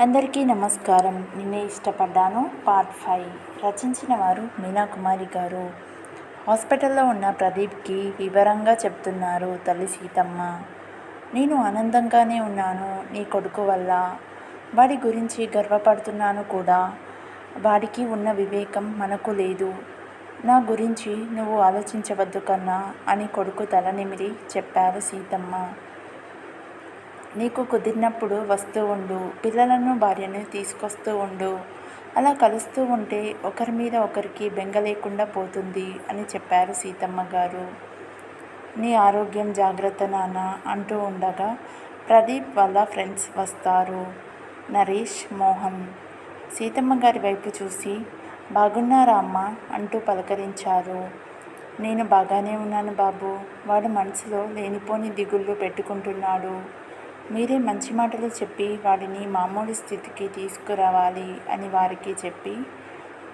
అందరికీ నమస్కారం. నిన్నే ఇష్టపడ్డాను. Part five. రచించిన వారు మీనాకుమారి గారు. హాస్పిటల్లో ఉన్న ప్రదీప్కి వివరంగా చెప్తున్నారు తల్లి సీతమ్మ. నేను ఆనందంగానే ఉన్నాను నీ కొడుకు వల్ల. వాడి గురించి గర్వపడుతున్నాను కూడా. వాడికి ఉన్న వివేకం మనకు లేదు. నా గురించి నువ్వు ఆలోచించవద్దు కన్నా అని కొడుకు తల నిమిరి చెప్పారు సీతమ్మ. నీకు కుదిరినప్పుడు వస్తూ ఉండు పిల్లలను భార్యను తీసుకొస్తూ ఉండు. అలా కలుస్తూ ఉంటే ఒకరి మీద ఒకరికి బెంగ లేకుండా పోతుంది అని చెప్పారు సీతమ్మ గారు. నీ ఆరోగ్యం జాగ్రత్త నాన్న అంటూ ఉండగా ప్రదీప్ వాళ్ళ ఫ్రెండ్స్ వస్తారు. నరేష్ మోహన్. సీతమ్మ గారి వైపు చూసి బాగున్నారా అమ్మ? అంటూ పలకరించారు. నేను బాగానే ఉన్నాను బాబు. వాడు మనసులో లేనిపోని దిగుళ్ళు పెట్టుకుంటున్నాడు. మీరే మంచి మాటలు చెప్పి వాడిని మామూలు స్థితికి తీసుకురావాలి అని వారికి చెప్పి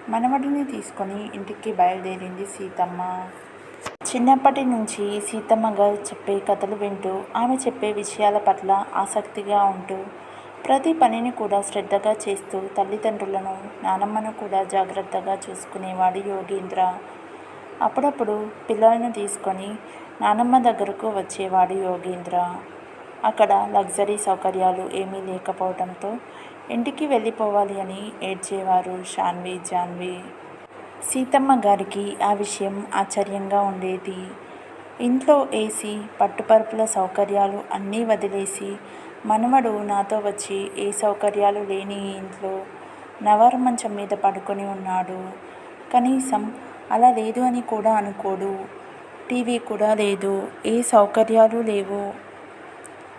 మనవడిని తీసుకొని ఇంటికి బయలుదేరింది సీతమ్మ. చిన్నప్పటి నుంచి సీతమ్మ గారు చెప్పే కథలు వింటూ ఆమె చెప్పే విషయాల పట్ల ఆసక్తిగా ఉంటూ ప్రతి పనిని కూడా శ్రద్ధగా చేస్తూ తల్లిదండ్రులను నానమ్మను కూడా జాగ్రత్తగా చూసుకునేవాడు యోగేంద్ర. అప్పుడప్పుడు పిల్లలను తీసుకొని నానమ్మ దగ్గరకు వచ్చేవాడు యోగేంద్ర. అక్కడ లగ్జరీ సౌకర్యాలు ఏమీ లేకపోవడంతో ఇంటికి వెళ్ళిపోవాలి అని ఏడ్చేవారు షాన్వి జాన్వి. సీతమ్మ గారికి ఆ విషయం ఆశ్చర్యంగా ఉండేది. ఇంట్లో ఏసీ పట్టుపరుపుల సౌకర్యాలు అన్నీ వదిలేసి మనవడు నాతో వచ్చి ఏ సౌకర్యాలు లేని ఇంట్లో నవారు మంచం మీద పడుకొని ఉన్నాడు. కనీసం అలా లేదు అని కూడా అనుకోడు. టీవీ కూడా లేదు. ఏ సౌకర్యాలు లేవు.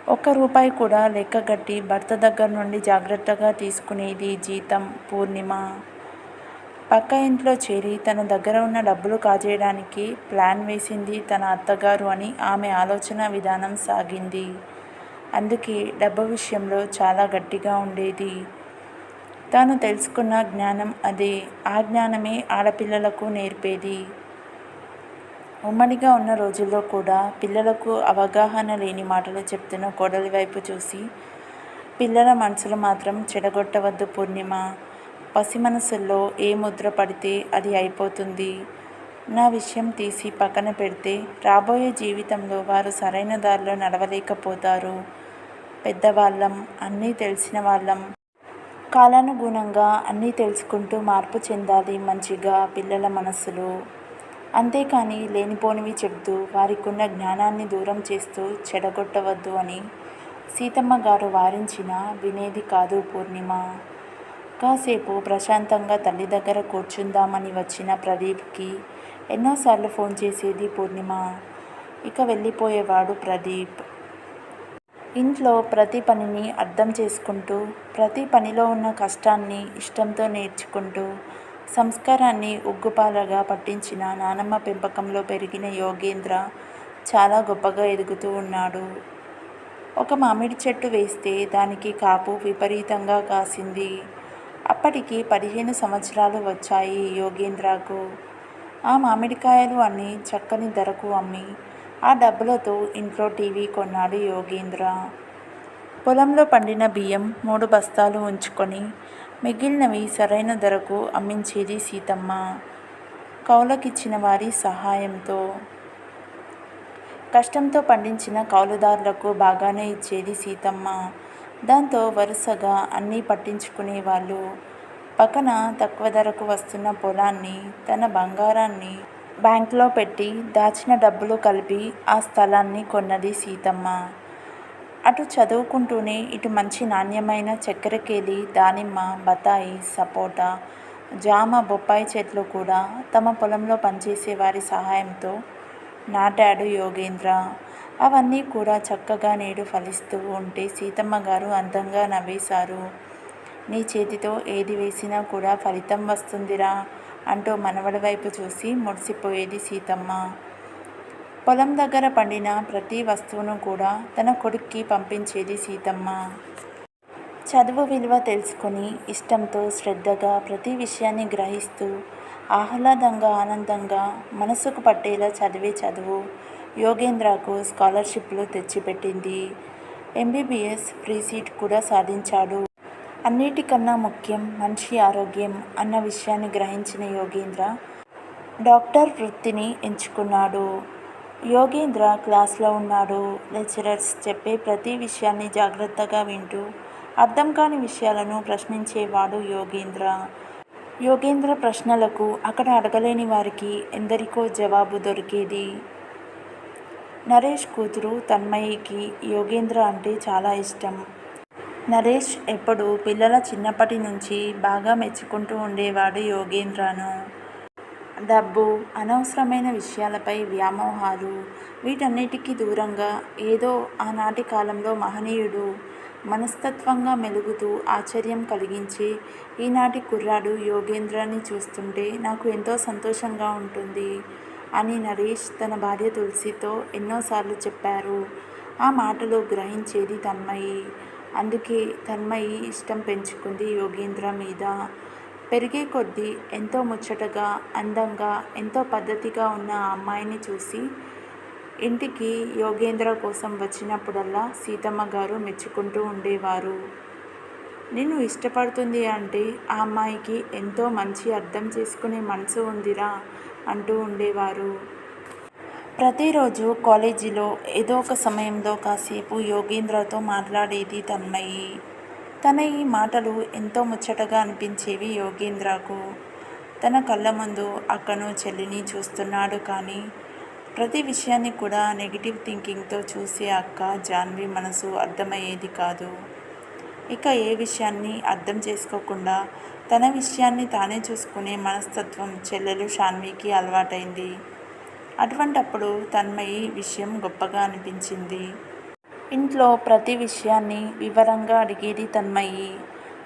ఒక్క రూపాయి కూడా లెక్కగట్టి భర్త దగ్గర నుండి జాగ్రత్తగా తీసుకునేది జీతం పూర్ణిమ. పక్క ఇంట్లో చేరి తన దగ్గర ఉన్న డబ్బులు కాజేయడానికి ప్లాన్ వేసింది తన అత్తగారు అని ఆమె ఆలోచన విధానం సాగింది. అందుకే డబ్బు విషయంలో చాలా గట్టిగా ఉండేది. తాను తెలుసుకున్న జ్ఞానం అదే. ఆ జ్ఞానమే ఆడపిల్లలకు నేర్పేది. ఉమ్మడిగా ఉన్న రోజుల్లో కూడా పిల్లలకు అవగాహన లేని మాటలు చెప్తున్న కోడలి వైపు చూసి పిల్లల మనసులు మాత్రం చెడగొట్టవద్దు పూర్ణిమ. పసి మనసుల్లో ఏ ముద్ర పడితే అది అయిపోతుంది. నా విషయం తీసి పక్కన పెడితే రాబోయే జీవితంలో వారు సరైన దారిలో నడవలేకపోతారు. పెద్దవాళ్ళం అన్నీ తెలిసిన వాళ్ళం. కాలానుగుణంగా అన్నీ తెలుసుకుంటూ మార్పు చెందాలి మంచిగా పిల్లల మనసులో. అంతేకాని లేనిపోనివి చెబుతూ వారికున్న జ్ఞానాన్ని దూరం చేస్తూ చెడగొట్టవద్దు అని సీతమ్మ గారు వారించిన వినేది కాదు పూర్ణిమ. కాసేపు ప్రశాంతంగా తల్లి దగ్గర కూర్చుందామని వచ్చిన ప్రదీప్కి ఎన్నోసార్లు ఫోన్ చేసేది పూర్ణిమ. ఇక వెళ్ళిపోయేవాడు ప్రదీప్. ఇంట్లో ప్రతి పనిని అర్థం చేసుకుంటూ ప్రతి పనిలో ఉన్న కష్టాన్ని ఇష్టంతో నేర్చుకుంటూ సంస్కారాన్ని ఉగ్గుపాలగా పట్టించిన నానమ్మ పెంపకంలో పెరిగిన యోగేంద్ర చాలా గొప్పగా ఎదుగుతూ ఉన్నాడు. ఒక మామిడి చెట్టు వేస్తే దానికి కాపు విపరీతంగా కాసింది. అప్పటికి పదిహేను సంవత్సరాలు వచ్చాయి యోగేంద్రకు. ఆ మామిడికాయలు అన్ని చక్కని ధరకు అమ్మి ఆ డబ్బులతో ఇంట్లో టీవీ కొన్నాడు యోగేంద్ర. పొలంలో పండిన బియ్యం మూడు బస్తాలు ఉంచుకొని మిగిలినవి సరైన ధరకు అమ్మించేది సీతమ్మ. కౌలకిచ్చిన వారి సహాయంతో. కష్టంతో పండించిన కౌలుదారులకు బాగానే ఇచ్చేది సీతమ్మ. దాంతో వరుసగా అన్నీ పట్టించుకునేవాళ్ళు పక్కన తక్కువ ధరకు వస్తున్న పొలాన్ని తన బంగారాన్ని బ్యాంకులో పెట్టి దాచిన డబ్బులు కలిపి ఆ స్థలాన్ని కొన్నది సీతమ్మ. అటు చదువుకుంటూనే ఇటు మంచి నాణ్యమైన చక్కెరకేళి దానిమ్మ బత్తాయి సపోటా జామ బొప్పాయి చెట్లు కూడా తమ పొలంలో పనిచేసే వారి సహాయంతో నాటాడు యోగేంద్ర. అవన్నీ కూడా చక్కగా నేడు ఫలిస్తూ ఉంటే సీతమ్మ గారు అందంగా నవ్వేశారు. నీ చేతితో ఏది వేసినా కూడా ఫలితం వస్తుందిరా అంటూ మనవడి వైపు చూసి ముడిసిపోయేది సీతమ్మ. పొలం దగ్గర పండిన ప్రతి వస్తువును కూడా తన కొడుక్కి పంపించేది సీతమ్మ. చదువు విలువ తెలుసుకొని ఇష్టంతో శ్రద్ధగా ప్రతి విషయాన్ని గ్రహిస్తూ ఆహ్లాదంగా ఆనందంగా మనసుకు పట్టేలా చదివే చదువు యోగేంద్రకు స్కాలర్షిప్లు తెచ్చిపెట్టింది. ఎంబీబీఎస్ ఫ్రీ సీట్ కూడా సాధించాడు. అన్నిటికన్నా ముఖ్యం మనిషి ఆరోగ్యం అన్న విషయాన్ని గ్రహించిన యోగేంద్ర డాక్టర్ వృత్తిని ఎంచుకున్నాడు. యోగేంద్ర క్లాస్లో ఉన్నాడు. లెక్చరర్స్ చెప్పే ప్రతి విషయాన్ని జాగ్రత్తగా వింటూ అర్థం కాని విషయాలను ప్రశ్నించేవాడు యోగేంద్ర. యోగేంద్ర ప్రశ్నలకు అక్కడ అడగలేని వారికి ఎందరికో జవాబు దొరికేది? నరేష్ కూతురు తన్మయికి యోగేంద్ర అంటే చాలా ఇష్టం. నరేష్ ఎప్పుడు పిల్లల చిన్నప్పటి నుంచి బాగా మెచ్చుకుంటూ ఉండేవాడు యోగేంద్రను. డబ్బు అనవసరమైన విషయాలపై వ్యామోహాలు వీటన్నిటికీ దూరంగా ఏదో ఆనాటి కాలంలో మహనీయుడు మనస్తత్వంగా మెలుగుతూ ఆశ్చర్యం కలిగించి ఈనాటి కుర్రాడు యోగేంద్రాన్ని చూస్తుంటే నాకు ఎంతో సంతోషంగా ఉంటుంది అని నరేష్ తన భార్య తులసితో ఎన్నోసార్లు చెప్పారు. ఆ మాటలు గ్రహించేది తన్మయి. అందుకే తన్మయి ఇష్టం పెంచుకుంది యోగేంద్ర మీద. పెరిగే కొద్దీ ఎంతో ముచ్చటగా అందంగా ఎంతో పద్ధతిగా ఉన్న ఆ అమ్మాయిని చూసి ఇంటికి యోగేంద్ర కోసం వచ్చినప్పుడల్లా సీతమ్మ గారు మెచ్చుకుంటూ ఉండేవారు. నిన్ను ఇష్టపడుతుంది అంటే ఆ అమ్మాయికి ఎంతో మంచి అర్థం చేసుకునే మనసు ఉందిరా అంటూ ఉండేవారు. ప్రతిరోజు కాలేజీలో ఏదో ఒక సమయంలో కాసేపు యోగేంద్రతో మాట్లాడేది తన్మయి. తన ఈ మాటలు ఎంతో ముచ్చటగా అనిపించేవి యోగేంద్రకు. తన కళ్ళ ముందు అక్కను చెల్లిని చూస్తున్నాడు కానీ ప్రతి విషయాన్ని కూడా నెగిటివ్ థింకింగ్తో చూసే అక్క జాన్వి మనసు అర్థమయ్యేది కాదు. ఇక ఏ విషయాన్ని అర్థం చేసుకోకుండా తన విషయాన్ని తానే చూసుకునే మనస్తత్వం చెల్లెలు షాన్వికి అలవాటైంది. అటువంటప్పుడు తన్మయి విషయం గొప్పగా అనిపించింది. ఇంట్లో ప్రతి విషయాన్ని వివరంగా అడిగేది తన్మయి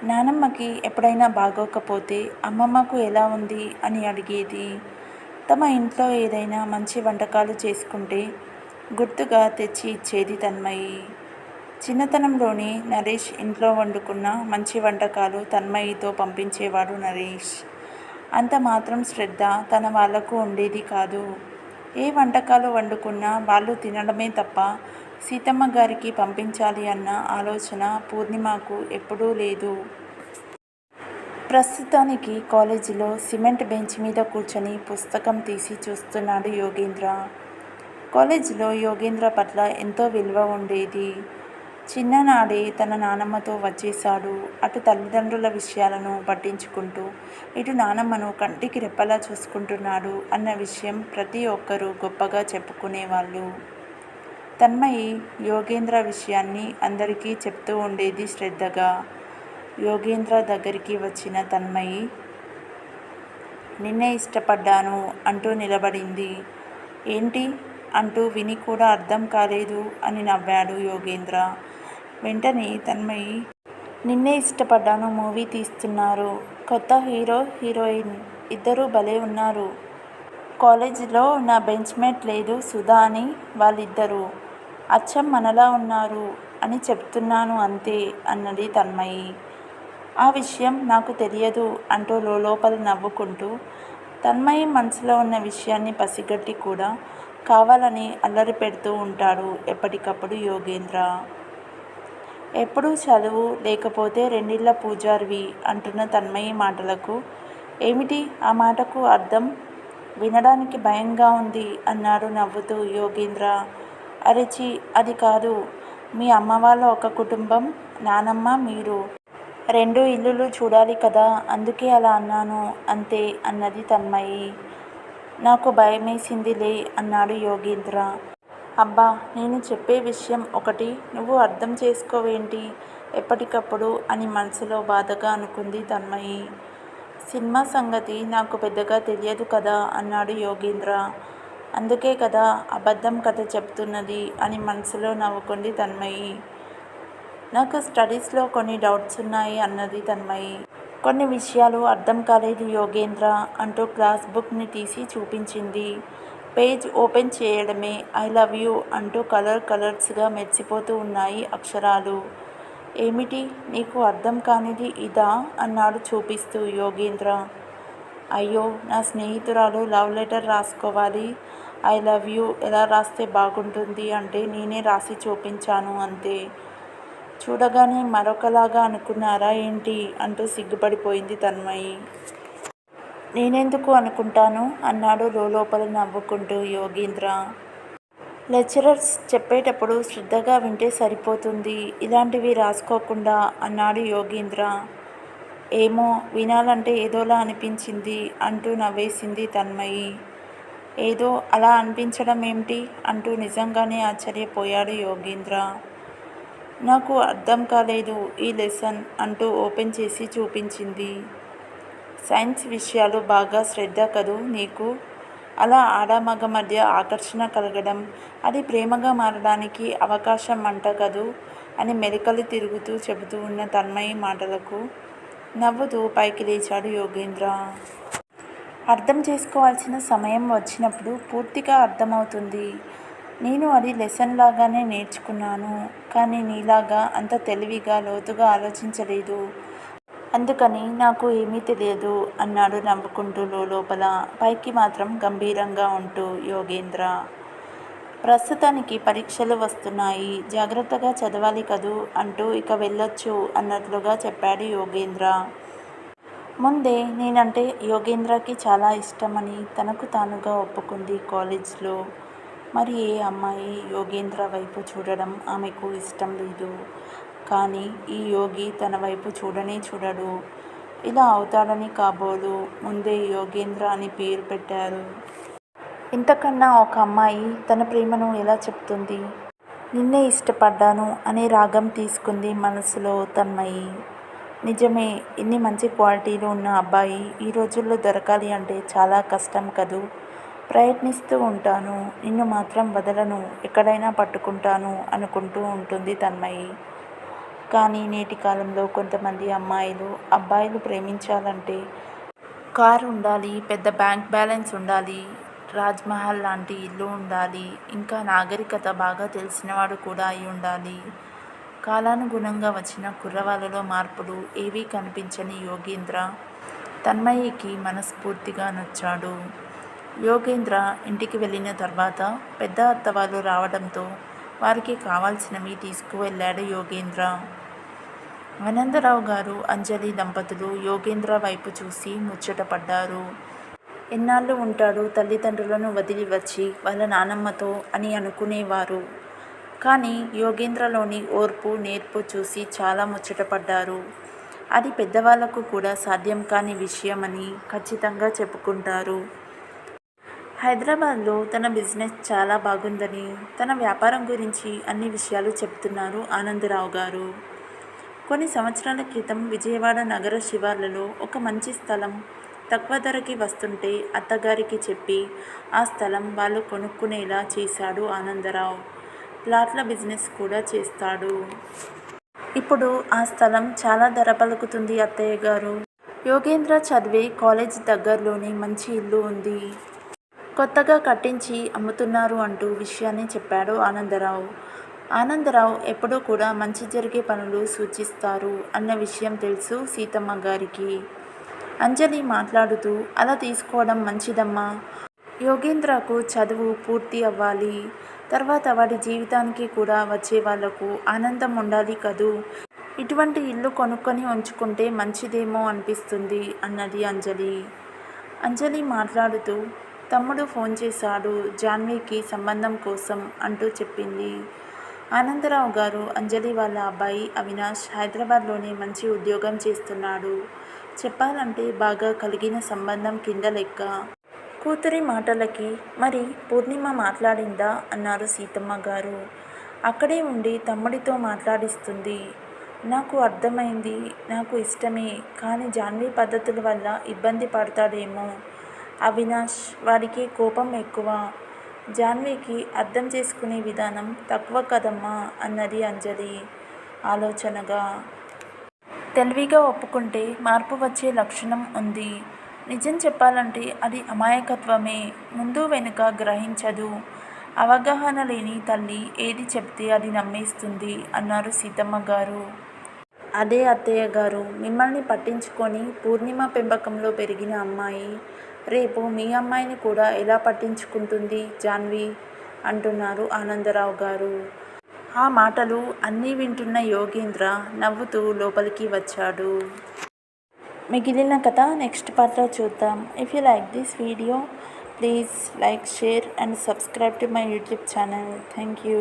నానమ్మకి ఎప్పుడైనా బాగోకపోతే అమ్మమ్మకు ఎలా ఉంది అని అడిగేది. తమ ఇంట్లో ఏదైనా మంచి వంటకాలు చేసుకుంటే గుర్తుగా తెచ్చి ఇచ్చేది తన్మయి చిన్నతనంలోనే నరేష్ ఇంట్లో వండుకున్న మంచి వంటకాలు తన్మయితో పంపించేవాడు నరేష్. అంత మాత్రం శ్రద్ధ తన వాళ్ళకు ఉండేది కాదు. ఏ వంటకాలు వండుకున్నా వాళ్ళు తినడమే తప్ప సీతమ్మ గారికి పంపించాలి అన్న ఆలోచన పూర్ణిమకు ఎప్పుడూ లేదు. ప్రస్తుతానికి కాలేజీలో సిమెంట్ బెంచ్ మీద కూర్చొని పుస్తకం తీసి చూస్తున్నాడు యోగేంద్ర. కాలేజీలో యోగేంద్ర పట్ల ఎంతో విలువ ఉండేది. చిన్ననాడే తన నానమ్మతో వచ్చేశాడు. అటు తల్లిదండ్రుల విషయాలను పట్టించుకుంటూ ఇటు నానమ్మను కంటికి రెప్పలా చూసుకుంటున్నాడు అన్న విషయం ప్రతి ఒక్కరూ గొప్పగా చెప్పుకునేవాళ్ళు. తన్మయి యోగేంద్ర విషయాన్ని అందరికీ చెప్తూ ఉండేది శ్రద్ధగా. యోగేంద్ర దగ్గరికి వచ్చిన తన్మయి నిన్నే ఇష్టపడ్డాను అంటూ నిలబడింది. ఏంటి అంటూ విని కూడా అర్థం కాలేదు అని నవ్వాడు యోగేంద్ర. వెంటనే తన్మయి నిన్నే ఇష్టపడ్డాను మూవీ తీస్తున్నారు. కొత్త హీరో హీరోయిన్ ఇద్దరూ భలే ఉన్నారు. కాలేజీలో నా బెంచ్మేట్ లేదు సుధా అని వాళ్ళిద్దరూ. అచ్చం మనలా ఉన్నారు అని చెప్తున్నాను అంతే అన్నది తన్మయి. ఆ విషయం నాకు తెలియదు అంటూ లోపల నవ్వుకుంటూ తన్మయి మనసులో ఉన్న విషయాన్ని పసిగట్టి కూడా కావాలని అల్లరి పెడుతూ ఉంటాడు ఎప్పటికప్పుడు యోగేంద్ర. ఎప్పుడూ చదువు లేకపోతే రెండిళ్ళ పూజారివి అంటున్న తన్మయి మాటలకు ఏమిటి ఆ మాటకు అర్థం? వినడానికి భయంగా ఉంది అన్నాడు నవ్వుతూ యోగేంద్ర. అరిచి అది కాదు మీ అమ్మ వాళ్ళ ఒక కుటుంబం నానమ్మ మీరు. రెండు ఇల్లులు చూడాలి కదా అందుకే అలా అన్నాను అంతే అన్నది తన్మయి. నాకు భయమేసిందిలే అన్నాడు యోగేంద్ర. అబ్బా నేను చెప్పే విషయం ఒకటి నువ్వు అర్థం చేసుకోవేంటి? ఎప్పటికప్పుడు అని మనసులో బాధగా అనుకుంది తన్మయి. సినిమా సంగతి నాకు పెద్దగా తెలియదు కదా అన్నాడు యోగేంద్ర. అందుకే కదా అబద్ధం కథ చెప్తున్నది అని మనసులో నవ్వుకుంది తన్మయి. నాకు స్టడీస్లో కొన్ని డౌట్స్ ఉన్నాయి అన్నది తన్మయి. కొన్ని విషయాలు అర్థం కాలేదు యోగేంద్ర అంటూ క్లాస్ బుక్ని తీసి చూపించింది. పేజ్ ఓపెన్ చేయడమే ఐ లవ్ యూ అంటూ కలర్ కలర్స్గా మెరిసిపోతూ ఉన్నాయి అక్షరాలు. ఏమిటి? నీకు అర్థం కానిది ఇదా? అన్నాడు చూపిస్తూ యోగేంద్ర. అయ్యో నా స్నేహితురాలు లవ్ లెటర్ రాసుకోవాలి. I love you. ఎలా రాస్తే బాగుంటుంది అంటే నేనే రాసి చూపించాను అంతే. చూడగానే మరొకలాగా అనుకున్నారా ఏంటి? అంటూ సిగ్గుపడిపోయింది తన్మయి. నేనెందుకు అనుకుంటాను? అన్నాడు లోపల నవ్వుకుంటూ యోగీంద్ర. లెక్చరర్స్ చెప్పేటప్పుడు శ్రద్ధగా వింటే సరిపోతుంది. ఇలాంటివి రాసుకోకుండా అన్నాడు యోగీంద్ర. ఏమో వినాలంటే ఏదోలా అనిపించింది అంటూ నవ్వేసింది తన్మయి. ఏదో అలా అనిపించడం ఏమిటి అంటూ నిజంగానే ఆశ్చర్యపోయాడు యోగేంద్ర. నాకు అర్థం కాలేదు ఈ లెసన్ అంటూ ఓపెన్ చేసి చూపించింది. సైన్స్ విషయాలు బాగా శ్రద్ధ కదూ నీకు? అలా ఆడమగ మధ్య ఆకర్షణ కలగడం అది ప్రేమగా మారడానికి అవకాశం అంట కదూ అని మెలికలు తిరుగుతూ చెబుతూ ఉన్న తన్మయి మాటలకు. నవ్వుతూ పైకి లేచాడు యోగేంద్ర. అర్థం చేసుకోవాల్సిన సమయం వచ్చినప్పుడు పూర్తిగా అర్థమవుతుంది. నేను అది లెసన్ లాగానే నేర్చుకున్నాను కానీ నీలాగా అంత తెలివిగా లోతుగా ఆలోచించలేదు. అందుకని నాకు ఏమీ తెలియదు అన్నాడు నవ్వుకుంటూ లోపల. పైకి మాత్రం గంభీరంగా ఉంటూ యోగేంద్ర. ప్రస్తుతానికి పరీక్షలు వస్తున్నాయి. జాగ్రత్తగా చదవాలి కదూ అంటూ ఇక వెళ్ళొచ్చు అన్నట్లుగా చెప్పాడు యోగేంద్ర. ముందే నేనంటే యోగేంద్రకి చాలా ఇష్టమని తనకు తానుగా ఒప్పుకుంది కాలేజ్లో. మరి ఏ అమ్మాయి యోగేంద్ర వైపు చూడడం ఆమెకు ఇష్టం లేదు. కానీ ఈ యోగి తన వైపు చూడనే చూడడు. ఇలా అవుతాడని కాబోలు. ముందే యోగేంద్ర అని పేరు పెట్టారు. ఇంతకన్నా ఒక అమ్మాయి తన ప్రేమను ఎలా చెప్తుంది? నిన్నే ఇష్టపడ్డాను అనే రాగం తీసుకుంది మనసులో తన్మయి. నిజమే ఇన్ని మంచి క్వాలిటీలు ఉన్న అబ్బాయి ఈ రోజుల్లో దొరకాలి అంటే చాలా కష్టం కదూ? ప్రయత్నిస్తూ ఉంటాను నిన్ను మాత్రం వదలను ఎక్కడైనా పట్టుకుంటాను అనుకుంటూ ఉంటుంది తన్మయి. కానీ నేటి కాలంలో కొంతమంది అమ్మాయిలు అబ్బాయిలు ప్రేమించాలంటే కారు ఉండాలి పెద్ద బ్యాంక్ బ్యాలెన్స్ ఉండాలి రాజ్మహల్ లాంటి ఇల్లు ఉండాలి. ఇంకా నాగరికత బాగా తెలిసినవాడు కూడా అయి ఉండాలి. కాలానుగుణంగా వచ్చిన కుర్రవాళ్ళలో మార్పులు ఏవీ కనిపించని యోగేంద్ర తన్మయికి మనస్ఫూర్తిగా నచ్చాడు. యోగేంద్ర ఇంటికి వెళ్ళిన తర్వాత పెద్ద అత్త వాళ్ళు రావడంతో వారికి కావాల్సినవి తీసుకువెళ్ళాడు యోగేంద్ర. ఆనందరావు గారు అంజలి దంపతులు యోగేంద్ర వైపు చూసి ముచ్చటపడ్డారు. ఎన్నాళ్ళు ఉంటాడు తల్లిదండ్రులను వదిలి వచ్చి వాళ్ళ నానమ్మతో అని అనుకునేవారు. కానీ యోగేంద్రలోని ఓర్పు నేర్పు చూసి చాలా ముచ్చటపడ్డారు అది పెద్దవాళ్ళకు కూడా సాధ్యం కాని విషయమని ఖచ్చితంగా చెప్పుకుంటారు. హైదరాబాద్లో తన బిజినెస్ చాలా బాగుందని తన వ్యాపారం గురించి అన్ని విషయాలు చెప్తున్నారు ఆనందరావు గారు. కొన్ని సంవత్సరాల క్రితం విజయవాడ నగర శివార్లలో ఒక మంచి స్థలం తక్కువ ధరకి వస్తుంటే అత్తగారికి చెప్పి ఆ స్థలం వాళ్ళు కొనుక్కునేలా చేశాడు ఆనందరావు. ప్లాట్ల బిజినెస్ కూడా చేస్తాడు. ఇప్పుడు ఆ స్థలం చాలా ధర పలుకుతుంది అత్తయ్య గారు. యోగేంద్ర చదివే కాలేజ్ దగ్గరలోనే మంచి ఇల్లు ఉంది. కొత్తగా కట్టించి అమ్ముతున్నారు అంటూ విషయాన్ని చెప్పాడు ఆనందరావు. ఆనందరావు ఎప్పుడూ కూడా మంచి జరిగే పనులు సూచిస్తారు అన్న విషయం తెలుసు సీతమ్మ గారికి. అంజలి మాట్లాడుతూ అలా తీసుకోవడం మంచిదమ్మా. యోగేంద్రకు చదువు పూర్తి అవ్వాలి. తర్వాత వాడి జీవితానికి కూడా వచ్చే వాళ్ళకు ఆనందం ఉండాలి కదూ. ఇటువంటి ఇల్లు కొనుక్కొని ఉంచుకుంటే మంచిదేమో అనిపిస్తుంది అన్నది అంజలి. అంజలి మాట్లాడుతూ తమ్ముడు ఫోన్ చేశాడు జాన్వీకి సంబంధం కోసం అంటూ చెప్పింది. ఆనందరావు గారు అంజలి వాళ్ళ అబ్బాయి అవినాష్ హైదరాబాద్లోనే మంచి ఉద్యోగం చేస్తున్నాడు. చెప్పాలంటే బాగా కలిగిన సంబంధం కింద లెక్క. కూతురి మాటలకి మరి పూర్ణిమ మాట్లాడిందా? అన్నారు సీతమ్మ గారు. అక్కడే ఉండి తమ్ముడితో మాట్లాడిస్తుంది. నాకు అర్థమైంది నాకు ఇష్టమే కానీ జాన్వీ పద్ధతుల వల్ల ఇబ్బంది పడతాడేమో. అవినాష్ వాడికి కోపం ఎక్కువ. జాన్వీకి అర్థం చేసుకునే విధానం తక్కువ కదమ్మా అన్నది అంజలి ఆలోచనగా. తెలివిగా ఒప్పుకుంటే మార్పు వచ్చే లక్షణం ఉంది. నిజం చెప్పాలంటే అది అమాయకత్వమే. ముందు వెనుక గ్రహించదు. అవగాహన లేని తల్లి ఏది చెప్తే అది నమ్మేస్తుంది అన్నారు సీతమ్మ గారు. అదే అత్తయ్య గారు మిమ్మల్ని పట్టించుకొని పూర్ణిమ పెంపకంలో పెరిగిన అమ్మాయి రేపు మీ అమ్మాయిని కూడా ఎలా పట్టించుకుంటుంది జాన్వి? అంటున్నారు ఆనందరావు గారు. ఆ మాటలు అన్నీ వింటున్న యోగేంద్ర నవ్వుతూ లోపలికి వచ్చాడు. మిగిలిన కథ నెక్స్ట్ పార్ట్లో చూద్దాం. If you like this video please like share and subscribe to my YouTube channel thank you